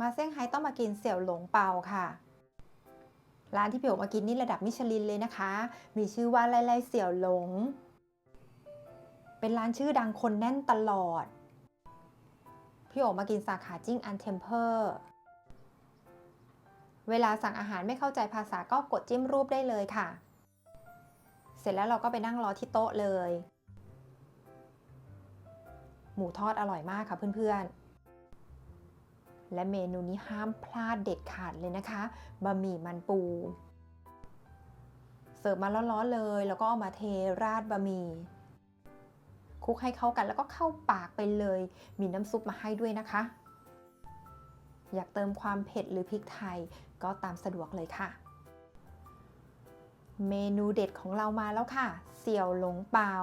มาเซี่ยงไฮ้ต้องมากินเสี่ยวหลงเปาค่ะ ร้านที่พี่โอมากินนี่ระดับมิชลินเลยนะคะ มีชื่อว่าไล่ไล่เสี่ยวหลง เป็นร้านชื่อดังคนแน่นตลอด พี่โอมากินสาขาจิ้งอันเทมเพอร์เวลาสั่งอาหารไม่เข้าใจภาษาก็กดจิ้มรูปได้เลยค่ะ เสร็จแล้วเราก็ไปนั่งรอที่โต๊ะเลย หมูทอดอร่อยมากค่ะเพื่อนๆ และเมนูนี้ห้ามพลาดเด็ดขาดเลยนะคะบะหมี่มันปู เสิร์ฟมาร้อนๆเลย แล้วก็เอามาเทราดบะหมี่คลุกให้เข้ากันแล้วก็เข้าปากไปเลย มีน้ำซุปมาให้ด้วยนะคะ อยากเติมความเผ็ดหรือพริกไทยก็ตามสะดวกเลยค่ะ เมนูเด็ดของเรามาแล้วค่ะ เสี่ยวหลงเปา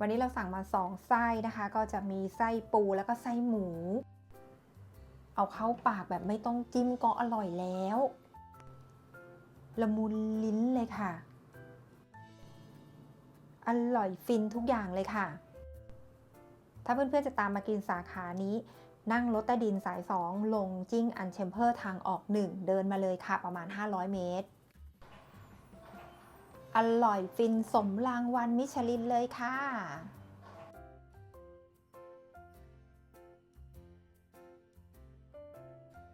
วันนี้เราสั่งมาสองไส้นะคะ ก็จะมีไส้ปูแล้วก็ไส้หมู เอาเข้าปากแบบไม่ต้องจิ้มก็อร่อยแล้ว ละมุนลิ้นเลยค่ะ อร่อยฟินทุกอย่างเลยค่ะ ถ้าเพื่อนๆจะตามมากินสาขานี้ นั่งรถใต้ดินสาย 2 ลงจิ้งอันเชมเพอร์ทางออก 1 เดินมาเลยค่ะประมาณ 500 เมตร อร่อยฟินสมรางวัลมิชลินเลยค่ะ